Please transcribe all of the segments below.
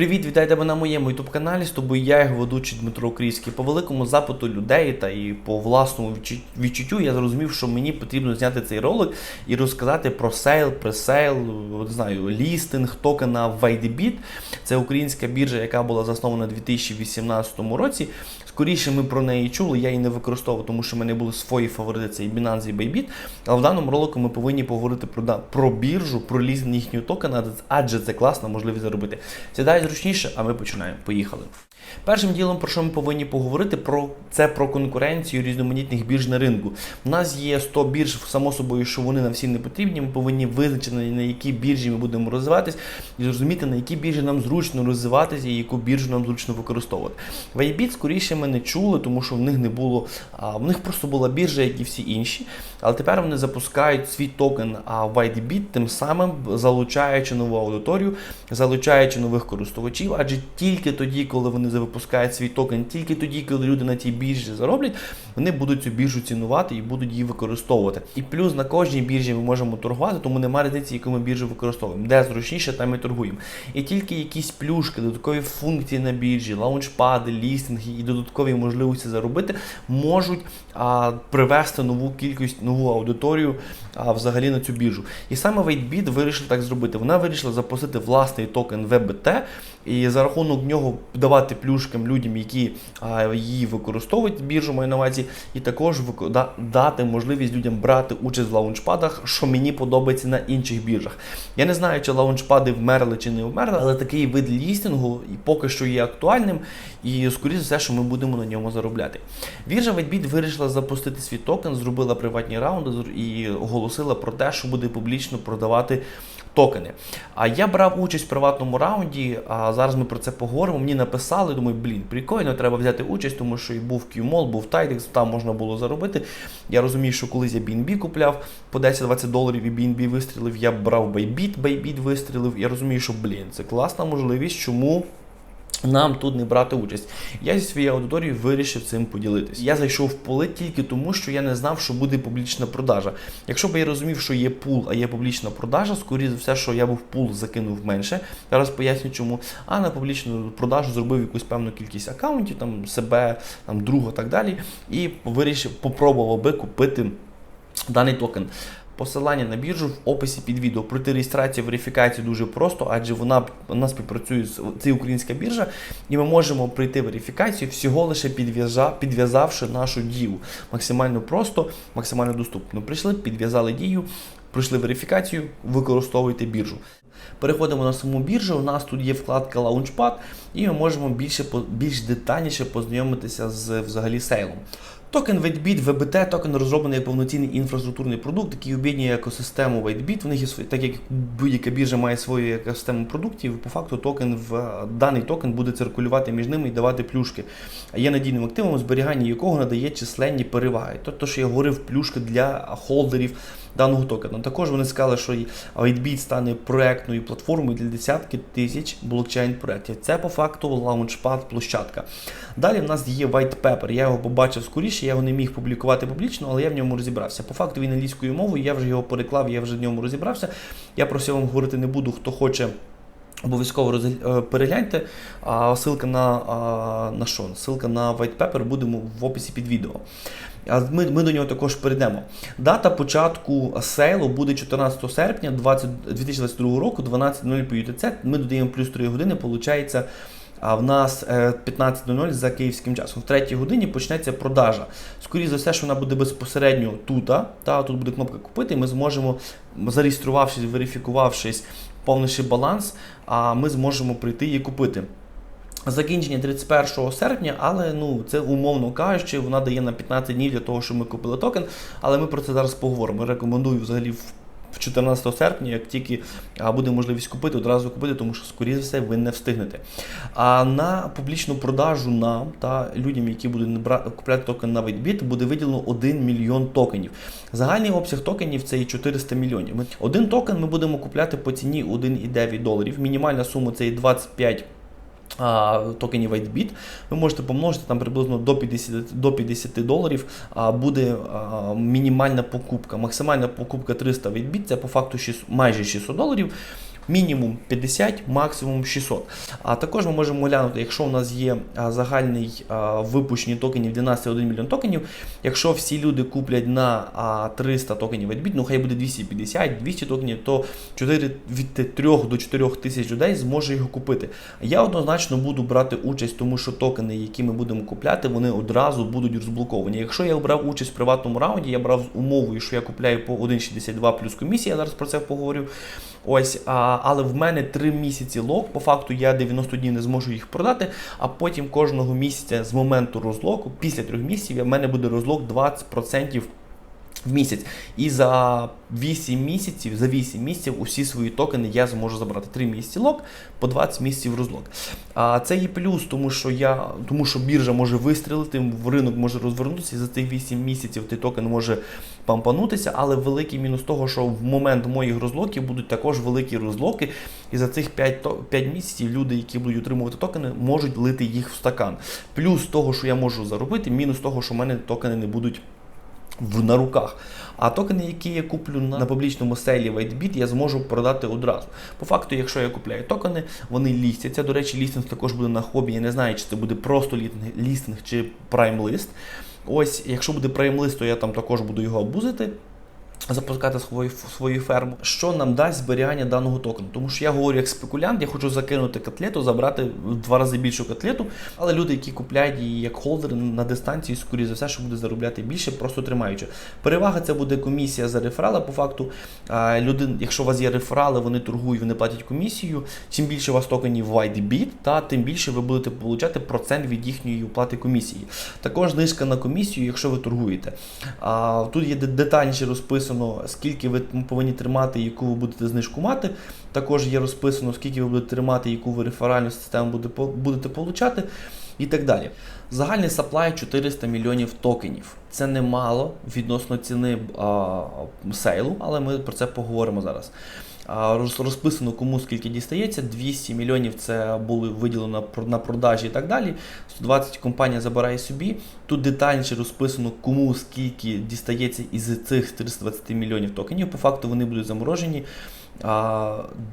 Привіт, вітайте тебе на моєму youtube каналі. З тобою я, його ведучий Дмитро Український. По великому запиту людей та і по власному відчуттю я зрозумів, що мені потрібно зняти цей ролик і розказати про сейл, пресейл, не знаю, лістинг токена Вайдебіт. Це українська біржа, яка була заснована у 2018 році. Скоріше ми про неї чули, я її не використовував, тому що в мене були свої фаворити, це і Binance, і Bybit. Але в даному ролику ми повинні поговорити про, про біржу, про лізинг їхнього токена, адже це класна можливість заробити. Сідай зручніше, а ми починаємо. Поїхали. Першим ділом, про що ми повинні поговорити, про це про конкуренцію різноманітних бірж на ринку. У нас є 100 бірж, само собою, що вони нам всі не потрібні. Ми повинні визначити, на які біржі ми будемо розвиватись, і зрозуміти, на які біржі нам зручно розвиватися і яку біржу нам зручно використовувати. Вайбіт скоріше ми не чули, тому що в них не було, а в них просто була біржа, як і всі інші. Але тепер вони запускають свій токен YDBit, тим самим залучаючи нову аудиторію, залучаючи нових користувачів, адже тільки тоді, коли вони випускають свій токен, тільки тоді, коли люди на тій біржі зароблять, вони будуть цю біржу цінувати і будуть її використовувати. І плюс на кожній біржі ми можемо торгувати, тому немає різниці, яку ми біржу використовуємо. Де зручніше, там і торгуємо. І тільки якісь плюшки, додаткові функції на біржі, лаунчпади, лістинги і додаткові можливості заробити можуть а, привести нову кількість, нову аудиторію а, взагалі на цю біржу. І саме WaitBit вирішила так зробити. Вона вирішила запустити власний токен VBT і за рахунок нього давати плюшкам людям, які її використовують біржу увазі, і також дати можливість людям брати участь в лаунчпадах, що мені подобається на інших біржах. Я не знаю, чи лаунчпади вмерли чи не вмерли, але такий вид лістингу і поки що є актуальним, і скоріше все, що ми будемо на ньому заробляти. Біржа WhiteBit вирішила запустити свій токен, зробила приватні раунди і оголосила про те, що буде публічно продавати токени. А я брав участь в приватному раунді, а зараз ми про це поговоримо. Мені написали, думаю, блін, прикольно, треба взяти участь, тому що і був QMOL, був Tidex, там можна було заробити. Я розумію, що колись я BNB купляв по 10-20 доларів і BNB вистрілив, я брав Bybit, Bybit вистрілив. Я розумію, що блін, це класна можливість, чому. Нам тут не брати участь. Я зі своєю аудиторією вирішив цим поділитися. Я зайшов в поле тільки тому, що я не знав, що буде публічна продажа. Якщо б я розумів, що є пул, а є публічна продажа, скоріше за все, що я б в пул закинув менше. Зараз поясню, чому. А на публічну продажу зробив якусь певну кількість аккаунтів, там себе, там друга, так далі, і вирішив, попробував би купити даний токен. Посилання на біржу в описі під відео. Пройти реєстрацію, верифікацію дуже просто, адже вона, вона співпрацює з це українська біржа, і ми можемо пройти верифікацію всього лише підв'яза- підв'язавши нашу дію. Максимально просто, максимально доступно. Прийшли, підв'язали дію, пройшли верифікацію, використовуйте біржу. Переходимо на саму біржу. У нас тут є вкладка Launchpad, і ми можемо більше більш детальніше познайомитися з взагалі сейлом. Токен WhiteBit, VBT, токен розроблений як повноцінний інфраструктурний продукт, який об'єднує екосистему WhiteBit. В них є так як будь-яка біржа має свою екосистему продуктів, по факту токен в даний токен буде циркулювати між ними і давати плюшки. А є надійним активом, зберігання якого надає численні переваги. Тобто, що я говорив, плюшки для холдерів даного токена. Також вони сказали, що і стане проектною платформою для десятки тисяч блокчейн проєктів. Це по факту лаунчпад площадка. Далі в нас є white paper. Я його побачив скоріше, я його не міг публікувати публічно, але я в ньому розібрався. По факту він англійською мовою, я вже його переклав, я вже в ньому розібрався. Я про це вам говорити не буду, хто хоче. Обов'язково роз- е, перегляньте. А ссылка на, а, на що? Ссылка на white paper буде в описі під відео. Ми, ми до нього також перейдемо. Дата початку сейлу буде 14 серпня 2022 року, 12.00 по UTC. Ми додаємо плюс 3 години, виходить. А в нас е, 15.00 за київським часом. В третій годині почнеться продажа. Скоріше за все, що вона буде безпосередньо тут. Та, тут буде кнопка купити, ми зможемо, зареєструвавшись, верифікувавшись, повнивши баланс, а ми зможемо прийти і купити. Закінчення 31 серпня, але ну це умовно кажучи, вона дає на 15 днів для того, щоб ми купили токен. Але ми про це зараз поговоримо. Рекомендую взагалі в в 14 серпня, як тільки буде можливість купити, одразу купити, тому що, скоріше за все, ви не встигнете. А на публічну продажу нам та людям, які будуть купляти токен на WaitBit, буде виділено 1 мільйон токенів. Загальний обсяг токенів це і 400 мільйонів. Один токен ми будемо купляти по ціні 1,9 доларів. Мінімальна сума це і 25 а, токенів WhiteBit, ви можете помножити там приблизно до 50, до 50 доларів, буде мінімальна покупка. Максимальна покупка 300 WhiteBit, це по факту 6, майже 600 доларів. Мінімум 50, максимум 600. А також ми можемо глянути, якщо у нас є а, загальний а, випущені токенів 12,1 мільйон токенів, якщо всі люди куплять на 300 токенів Whitebit, ну хай буде 250, 200 токенів, то 4, від 3 до 4 тисяч людей зможе його купити. Я однозначно буду брати участь, тому що токени, які ми будемо купляти, вони одразу будуть розблоковані. Якщо я брав участь в приватному раунді, я брав з умовою, що я купляю по 1,62 плюс комісія, я зараз про це поговорю. Ось, а, але в мене 3 місяці лок. По факту я 90 днів не зможу їх продати, а потім кожного місяця з моменту розлоку, після 3 місяців, в мене буде розлок 20% в місяць. І за 8 місяців, за 8 місяців усі свої токени я зможу забрати 3 місяці лок по 20 місяців розлок. А це є плюс, тому що я, тому що біржа може вистрілити, в ринок може розвернутися, і за цих 8 місяців той токен може пампанутися, але великий мінус того, що в момент моїх розлоків будуть також великі розлоки, і за цих 5, 5 місяців люди, які будуть отримувати токени, можуть лити їх в стакан. Плюс того, що я можу заробити, мінус того, що в мене токени не будуть в, на руках. А токени, які я куплю на, публічному селі WhiteBit, я зможу продати одразу. По факту, якщо я купляю токени, вони лістяться. До речі, лістинг також буде на хобі. Я не знаю, чи це буде просто лістинг чи прайм-лист. Ось, якщо буде прайм-лист, то я там також буду його обузити. Запускати свою свою ферму, що нам дасть зберігання даного токену. Тому що я говорю як спекулянт, я хочу закинути котлету, забрати в два рази більшу котлету, але люди, які купляють її як холдери на дистанції, скоріше за все, що буде заробляти більше, просто тримаючи. Перевага це буде комісія за реферали. По факту, люди, якщо у вас є реферали, вони торгують, вони платять комісію. Чим більше у вас токенів в WhiteBit, та тим більше ви будете отримати процент від їхньої оплати комісії. Також знижка на комісію, якщо ви торгуєте. А, тут є де- детальніше розписано, скільки ви повинні тримати, яку ви будете знижку мати. Також є розписано, скільки ви будете тримати, яку ви реферальну систему буде- будете получати. І так далі. Загальний саплай 400 мільйонів токенів. Це немало відносно ціни а, сейлу, але ми про це поговоримо зараз. Розписано, кому скільки дістається. 200 мільйонів це були виділено на продажі і так далі. 120 компанія забирає собі. Тут детальніше розписано, кому скільки дістається із цих 320 мільйонів токенів. По факту вони будуть заморожені.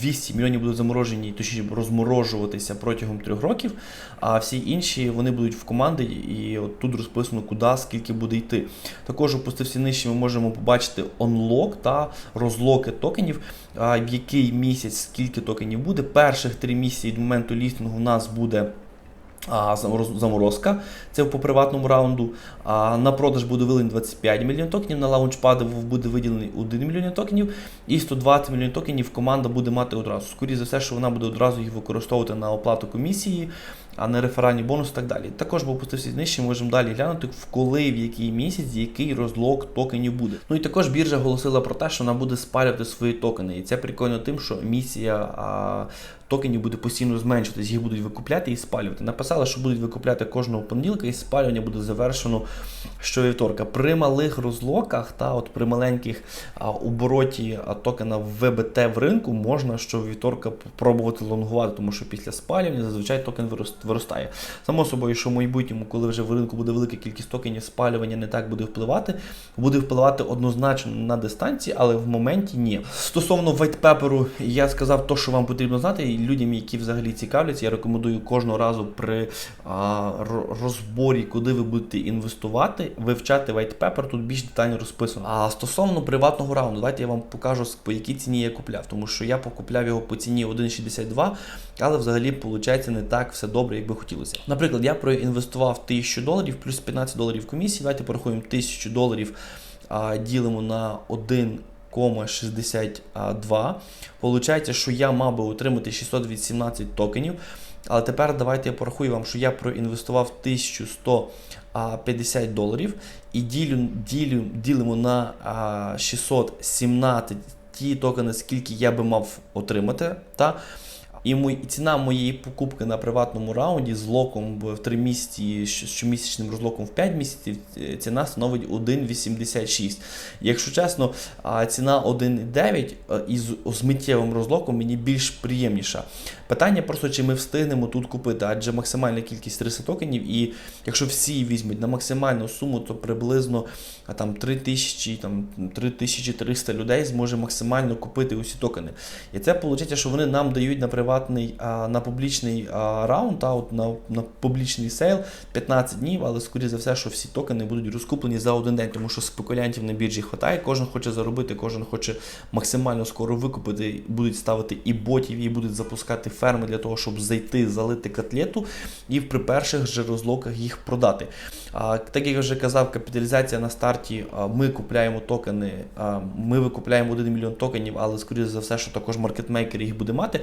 200 мільйонів будуть заморожені, точніше розморожуватися протягом трьох років, а всі інші вони будуть в команди, і от тут розписано, куди, скільки буде йти. Також опустився нижче, ми можемо побачити онлок та розлоки токенів, в який місяць скільки токенів буде. Перших три місяці від моменту лістингу у нас буде. Заморозка, це по приватному раунду. А на продаж буде виділено 25 мільйонів токенів, на лаунчпади буде виділений 1 мільйон токенів, і 120 мільйонів токенів команда буде мати одразу. Скоріше за все, що вона буде одразу їх використовувати на оплату комісії, а не реферальні бонуси і так далі. Також був опустився нижче, ми можемо далі глянути, в коли, в який місяць, який розлог токенів буде. Ну і також біржа оголосила про те, що вона буде спалювати свої токени. І це прикольно тим, що місія а, токенів буде постійно зменшуватись, їх будуть викупляти і спалювати. Написали, що будуть викупляти кожного понеділка, і спалювання буде завершено щовівторка. При малих розлоках та от при маленьких а, обороті а, токена в ВБТ в ринку можна щовівторка пробувати лонгувати, тому що після спалювання зазвичай токен вирос- виростає. Само собою, що в майбутньому, коли вже в ринку буде велика кількість токенів, спалювання не так буде впливати, буде впливати однозначно на дистанції, але в моменті ні. Стосовно вайтпеперу, я сказав то, що вам потрібно знати, і людям, які взагалі цікавляться, я рекомендую кожного разу при а, розборі, куди ви будете інвестувати, вивчати вайтпепер, тут більш детально розписано. А стосовно приватного раунду, давайте я вам покажу, по якій ціні я купляв, тому що я покупляв його по ціні 1,62, але взагалі виходить не так все добре, як би хотілося. Наприклад, я проінвестував 1000 доларів плюс 15 доларів комісії. Давайте порахуємо 1000 доларів, а, ділимо на 1,62. Получається, що я мав би отримати 618 токенів. Але тепер давайте я порахую вам, що я проінвестував 1150 доларів і ділю, ділю, ділимо на 617 ті токени, скільки я би мав отримати. Та? І ціна моєї покупки на приватному раунді з локом в 3 місяці, щомісячним розлоком в 5 місяців, е, ціна становить 1,86. Якщо чесно, ціна 1,9 е, із з миттєвим розлоком мені більш приємніша. Питання просто, чи ми встигнемо тут купити, адже максимальна кількість 300 токенів, і якщо всі візьмуть на максимальну суму, то приблизно там 3000, там 3300 людей зможе максимально купити усі токени. І це виходить, що вони нам дають на приватний, на публічний раунд, а, от на, на публічний сейл 15 днів, але скоріше за все, що всі токени будуть розкуплені за один день, тому що спекулянтів на біржі хватає, кожен хоче заробити, кожен хоче максимально скоро викупити, будуть ставити і ботів, і будуть запускати ферми для того, щоб зайти, залити котлету і при перших же розлоках їх продати. А, так як я вже казав, капіталізація на старті, ми купляємо токени, ми викупляємо 1 мільйон токенів, але скоріше за все, що також маркетмейкер їх буде мати.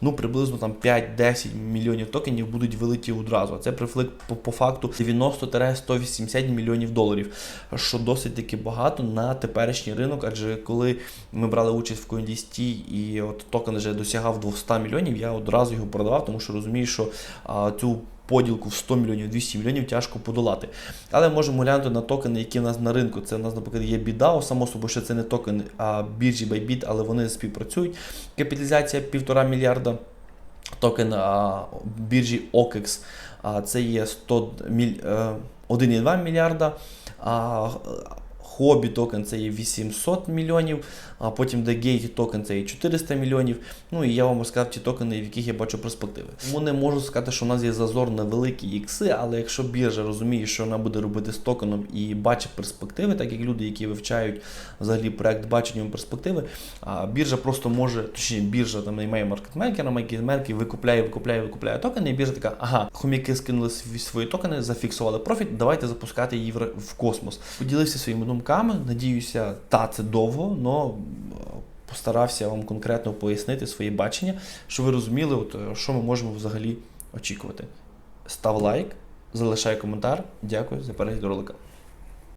Ну, приблизно там 5-10 мільйонів токенів будуть вилиті одразу. А це прифлик по, по факту 90-180 мільйонів доларів, що досить таки багато на теперішній ринок. Адже коли ми брали участь в CoinDST і от токен вже досягав 200 мільйонів, я одразу його продавав, тому що розумію, що а, цю поділку в 100 мільйонів, 200 мільйонів тяжко подолати. Але можемо глянути на токени, які в нас на ринку. Це у нас, наприклад, є BDAO, само собою, що це не токен, а біржі Bybit, але вони співпрацюють. Капіталізація 1,5 мільярда. Токен а, біржі OKEX, а, це є 100 міль, е, 1,2 мільярда. А, Хобі токен це є 800 мільйонів, а потім Degate токен це є 400 мільйонів. Ну і я вам розказав ті токени, в яких я бачу перспективи. Тому не можу сказати, що у нас є зазор на великі ікси, але якщо біржа розуміє, що вона буде робити з токеном і бачить перспективи, так як люди, які вивчають взагалі проект бачення перспективи, а біржа просто може, точніше, біржа там наймає маркетмейкера, маркетмейкер викупляє, викупляє, викупляє токени, і біржа така, ага, хомяки скинули свої токени, зафіксували профіт, давайте запускати її в, в космос. Поділився своїми думками. Надіюся, та це довго, але постарався вам конкретно пояснити своє бачення, щоб ви розуміли, от, е, що ми можемо взагалі очікувати. Став лайк, залишай коментар. Дякую за перегляд ролика.